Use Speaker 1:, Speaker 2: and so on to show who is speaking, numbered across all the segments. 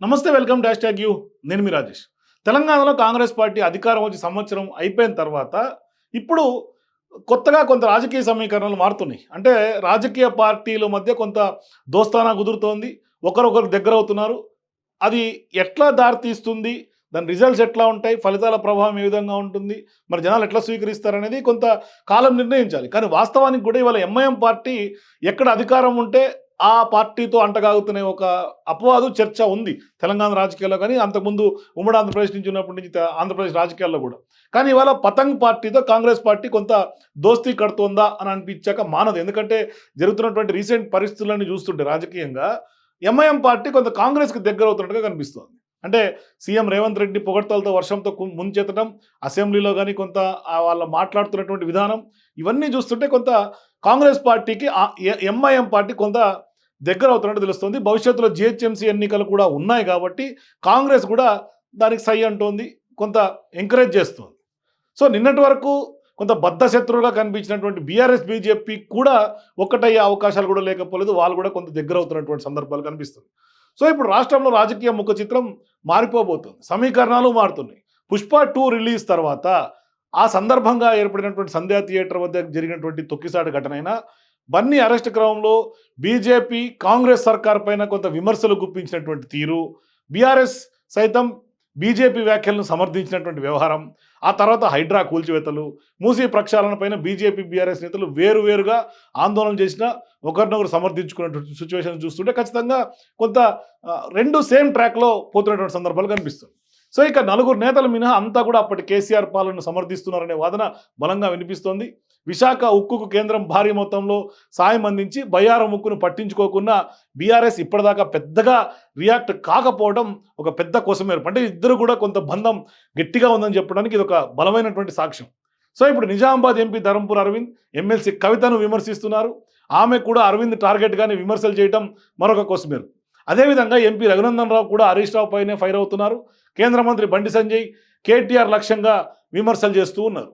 Speaker 1: నమస్తే welcome dash tag you. నేను మీ రాజేష్. తెలంగాణలో కాంగ్రెస్ పార్టీ అధికారం వచ్చి సంవత్సరం అయిపోయిన తర్వాత ఇప్పుడు కొత్తగా కొంత రాజకీయ సమీకరణలు మారుతున్నాయి. అంటే రాజకీయ పార్టీల మధ్య కొంత దోస్తానా కుదురుతోంది. ఒకరొకరు దగ్గర అవుతున్నారు. అది ఎట్లా దారితీస్తుంది? దాని రిజల్ట్స్ ఎట్లా ఉంటాయి? ఫలితాల ప్రభావం ఏ విధంగా ఉంటుంది? మరి జనాలు ఎట్లా స్వీకరిస్తారనేది కొంత కాలం నిర్ణయించాలి. కానీ వాస్తవానికి కూడా ఇవాళ ఎంఐఎం పార్టీ ఎక్కడ అధికారం ఉంటే ఆ పార్టీతో అంటగాగుతున్న ఒక అపవాదు చర్చ ఉంది తెలంగాణ రాజకీయాల్లో కానీ అంతకుముందు ఉమ్మడి ఆంధ్రప్రదేశ్ నుంచి ఉన్నప్పటి నుంచి ఆంధ్రప్రదేశ్ రాజకీయాల్లో కూడా. కానీ ఇవాళ పతంగ్ పార్టీతో కాంగ్రెస్ పార్టీ కొంత దోస్తీ కడుతోందా అని అనిపించాక మానదు. ఎందుకంటే జరుగుతున్నటువంటి రీసెంట్ పరిస్థితులన్నీ చూస్తుంటే రాజకీయంగా ఎంఐఎం పార్టీ కొంత కాంగ్రెస్కి దగ్గర అవుతున్నట్టుగా కనిపిస్తోంది. అంటే సీఎం రేవంత్ రెడ్డి పొగడ్తలతో వర్షంతో ముంచెత్తడం అసెంబ్లీలో కానీ కొంత వాళ్ళ మాట్లాడుతున్నటువంటి విధానం ఇవన్నీ చూస్తుంటే కొంత కాంగ్రెస్ పార్టీకి ఎంఐఎం పార్టీ కొంత దగ్గర అవుతున్నట్టు తెలుస్తుంది. భవిష్యత్తులో జిహెచ్ఎంసీ ఎన్నికలు కూడా ఉన్నాయి కాబట్టి కాంగ్రెస్ కూడా దానికి సై అంటోంది కొంత ఎంకరేజ్ చేస్తుంది. సో నిన్నటి వరకు కొంత బద్ధ శత్రువుగా కనిపించినటువంటి బీఆర్ఎస్ బీజేపీ కూడా ఒక్కటయ్యే అవకాశాలు కూడా లేకపోలేదు. వాళ్ళు కూడా కొంత దగ్గర అవుతున్నటువంటి సందర్భాలు కనిపిస్తుంది సో ఇప్పుడు రాష్ట్రంలో రాజకీయ ముఖ చిత్రం మారిపోబోతుంది. సమీకరణాలు మారుతున్నాయి. పుష్ప టూ రిలీజ్ తర్వాత ఆ సందర్భంగా ఏర్పడినటువంటి సంధ్యా థియేటర్ వద్ద జరిగినటువంటి తొక్కిసాటి ఘటన అయినా బన్నీ అరెస్ట్ క్రమంలో బీజేపీ కాంగ్రెస్ సర్కార్ పైన కొంత విమర్శలు గుప్పించినటువంటి తీరు బీఆర్ఎస్ సైతం బీజేపీ వ్యాఖ్యలను సమర్థించినటువంటి వ్యవహారం ఆ తర్వాత హైడ్రా కూల్చివేతలు మూసీ ప్రక్షాళన పైన బీజేపీ బీఆర్ఎస్ నేతలు వేరువేరుగా ఆందోళన చేసిన ఒకరినొకరు సమర్థించుకున్నటువంటి సిచ్యువేషన్ చూస్తుంటే ఖచ్చితంగా కొంత రెండు సేమ్ ట్రాక్లో పోతున్నటువంటి సందర్భాలు కనిపిస్తుంది సో ఇక నలుగురు నేతల మినహా అంతా కూడా అప్పటి కేసీఆర్ పాలనను సమర్థిస్తున్నారనే వాదన బలంగా వినిపిస్తోంది. విశాఖ ఉక్కుకు కేంద్రం భారీ మొత్తంలో సాయం అందించి బయ్యారం ఉక్కును పట్టించుకోకుండా బీఆర్ఎస్ ఇప్పటిదాకా పెద్దగా రియాక్ట్ కాకపోవడం ఒక పెద్ద కోసమేరు. అంటే ఇద్దరు కూడా కొంత బంధం గట్టిగా ఉందని చెప్పడానికి ఇది ఒక బలమైనటువంటి సాక్ష్యం. సో ఇప్పుడు నిజామాబాద్ ఎంపీ ధరంపూర్ అరవింద్ ఎమ్మెల్సీ కవితను విమర్శిస్తున్నారు. ఆమె కూడా అరవింద్ టార్గెట్గానే విమర్శలు చేయడం మరొక కోసమేరు. అదేవిధంగా ఎంపీ రఘునందన్ రావు కూడా హరీష్ రావు పైనే ఫైర్ అవుతున్నారు. కేంద్ర మంత్రి బండి సంజయ్ కేటీఆర్ లక్ష్యంగా విమర్శలు చేస్తూ ఉన్నారు.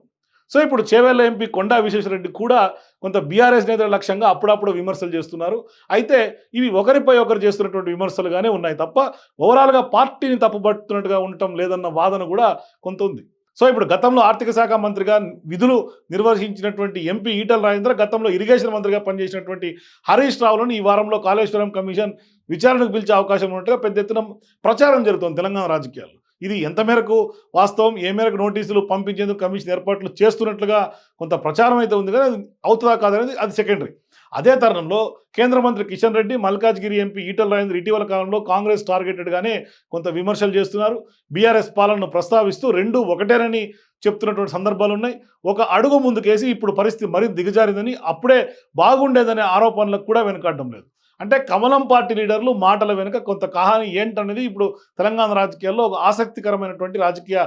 Speaker 1: సో ఇప్పుడు చేవేళ్ళ ఎంపీ కొండా విశ్వేశ్వరరెడ్డి కూడా కొంత బీఆర్ఎస్ నేతల లక్ష్యంగా అప్పుడప్పుడు విమర్శలు చేస్తున్నారు. అయితే ఇవి ఒకరిపై ఒకరు చేస్తున్నటువంటి విమర్శలుగానే ఉన్నాయి తప్ప ఓవరాల్గా పార్టీని తప్పుపడుతున్నట్టుగా ఉండటం లేదన్న వాదన కూడా కొంత ఉంది. సో ఇప్పుడు గతంలో ఆర్థిక శాఖ మంత్రిగా విధులు నిర్వహించినటువంటి ఎంపీ ఈటల రాజేంద్ర గతంలో ఇరిగేషన్ మంత్రిగా పనిచేసినటువంటి హరీష్ రావులను ఈ వారంలో కాళేశ్వరం కమిషన్ విచారణకు పిలిచే అవకాశం ఉన్నట్టుగా పెద్ద ఎత్తున ప్రచారం జరుగుతోంది తెలంగాణ రాజకీయాల్లో. ఇది ఎంత మేరకు వాస్తవం? ఏ మేరకు నోటీసులు పంపించేందుకు కమిషన్ ఏర్పాట్లు చేస్తున్నట్లుగా కొంత ప్రచారం అయితే ఉంది కానీ అవుతుందా కాదనేది అది సెకండరీ అదే తరుణంలో కేంద్ర మంత్రి కిషన్ రెడ్డి మల్కాజ్గిరి ఎంపీ ఈటల రాజేంద్ర ఇటీవల కాలంలో కాంగ్రెస్ టార్గెటెడ్గానే కొంత విమర్శలు చేస్తున్నారు. బీఆర్ఎస్ పాలనను ప్రస్తావిస్తూ రెండు ఒకటేనని చెప్తున్నటువంటి సందర్భాలు ఉన్నాయి ఒక అడుగు ముందుకేసి ఇప్పుడు పరిస్థితి మరింత దిగజారిందని అప్పుడే బాగుండేదనే ఆరోపణలకు కూడా వెనుకాడడం లేదు. అంటే కమలం పార్టీ లీడర్లు మాటల వెనుక కొంత కహాని ఏంటనేది ఇప్పుడు తెలంగాణ రాజకీయాల్లో ఒక ఆసక్తికరమైనటువంటి రాజకీయ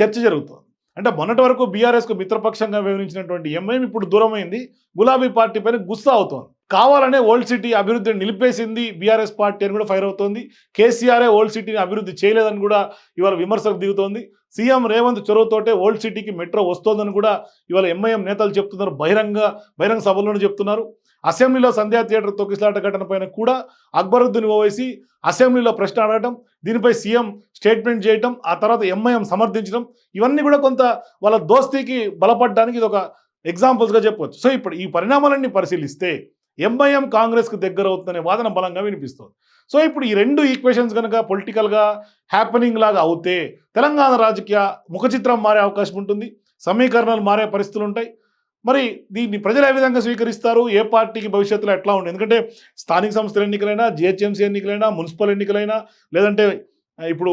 Speaker 1: చర్చ జరుగుతుంది. అంటే మొన్నటి వరకు బీఆర్ఎస్కు మిత్రపక్షంగా వివరించినటువంటి ఎంఐఎం ఇప్పుడు దూరమైంది. గులాబీ పార్టీ పైన గుస్సా అవుతోంది. కావాలనే ఓల్డ్ సిటీ అభివృద్ధిని నిలిపేసింది బీఆర్ఎస్ పార్టీ అని కూడా ఫైర్ అవుతోంది. కేసీఆర్ఏ ఓల్డ్ సిటీని అభివృద్ధి చేయలేదని కూడా ఇవాళ విమర్శలకు దిగుతోంది. సీఎం రేవంత్ చొరవతోటే ఓల్డ్ సిటీకి మెట్రో వస్తోందని కూడా ఇవాళ ఎంఐఎం నేతలు చెప్తున్నారు. బహిరంగ బహిరంగ సభల్లోనే చెప్తున్నారు. అసెంబ్లీలో సంధ్యా థియేటర్ తొక్కిసలాట ఘటన పైన కూడా అక్బరుద్దీన్ ఓవైసీ అసెంబ్లీలో ప్రశ్న అడగటం దీనిపై సీఎం స్టేట్మెంట్ చేయటం ఆ తర్వాత ఎంఐఎం సమర్థించడం ఇవన్నీ కూడా కొంత వాళ్ళ దోస్తీకి బలపడడానికి ఇది ఒక ఎగ్జాంపుల్స్గా చెప్పవచ్చు. సో ఇప్పుడు ఈ పరిణామాలన్నీ పరిశీలిస్తే ఎంఐఎం కాంగ్రెస్కి దగ్గర అవుతుందనే వాదన బలంగా వినిపిస్తుంది. సో ఇప్పుడు ఈ రెండు ఈక్వేషన్స్ కనుక పొలిటికల్గా హ్యాపెనింగ్ లాగా అవుతే తెలంగాణ రాజకీయ ముఖచిత్రం మారే అవకాశం ఉంటుంది సమీకరణాలు మారే పరిస్థితులు ఉంటాయి. మరి దీన్ని ప్రజలు ఏ విధంగా స్వీకరిస్తారు? ఏ పార్టీకి భవిష్యత్తులో ఎట్లా ఉంది ఎందుకంటే స్థానిక సంస్థల ఎన్నికలైనా జిహెచ్ఎంసీ ఎన్నికలైనా మున్సిపల్ ఎన్నికలైనా లేదంటే ఇప్పుడు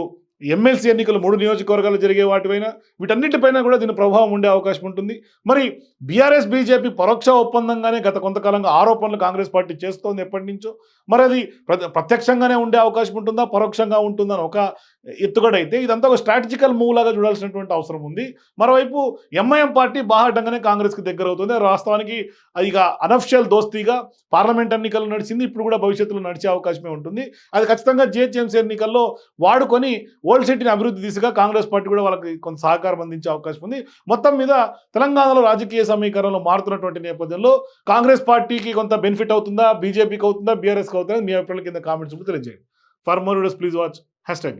Speaker 1: ఎమ్మెల్సీ ఎన్నికలు మూడు నియోజకవర్గాలు జరిగే వాటిపైన వీటన్నిటిపైన కూడా దీని ప్రభావం ఉండే అవకాశం ఉంటుంది. మరి బీఆర్ఎస్ బీజేపీ పరోక్ష ఒప్పందంగానే గత కొంతకాలంగా ఆరోపణలు కాంగ్రెస్ పార్టీ చేస్తోంది ఎప్పటి నుంచో. మరి అది ప్రత్యక్షంగానే ఉండే అవకాశం ఉంటుందా? పరోక్షంగా ఉంటుందని ఒక ఎత్తుగడైతే ఇదంతా ఒక స్ట్రాటజికల్ మూవ్ లాగా చూడాల్సినటువంటి అవసరం ఉంది. మరోవైపు ఎంఐఎం పార్టీ బాహాటంగానే కాంగ్రెస్కి దగ్గర అవుతుంది వాస్తవానికి ఇక అనఫిషియల్ దోస్తీగా పార్లమెంట్ ఎన్నికలు నడిచింది. ఇప్పుడు కూడా భవిష్యత్తులో నడిచే అవకాశమే ఉంటుంది. అది ఖచ్చితంగా జిహెచ్ఎంసీ ఎన్నికల్లో వాడుకొని ఓల్డ్ సిటీని అభివృద్ధి దిశగా కాంగ్రెస్ పార్టీ కూడా వాళ్ళకి కొంత సహకారం అందించే అవకాశం ఉంది. మొత్తం మీద తెలంగాణలో రాజకీయ సమీకరణలు మారుతున్నటువంటి నేపథ్యంలో కాంగ్రెస్ పార్టీకి కొంత బెనిఫిట్ అవుతుందా? బీజేపీకి అవుతుందా? బీఆర్ఎస్కి అవుతుందా? మీ అభిప్రాయాల కింద కామెంట్స్ తెలియజేయండి. For more videos please watch. Hashtag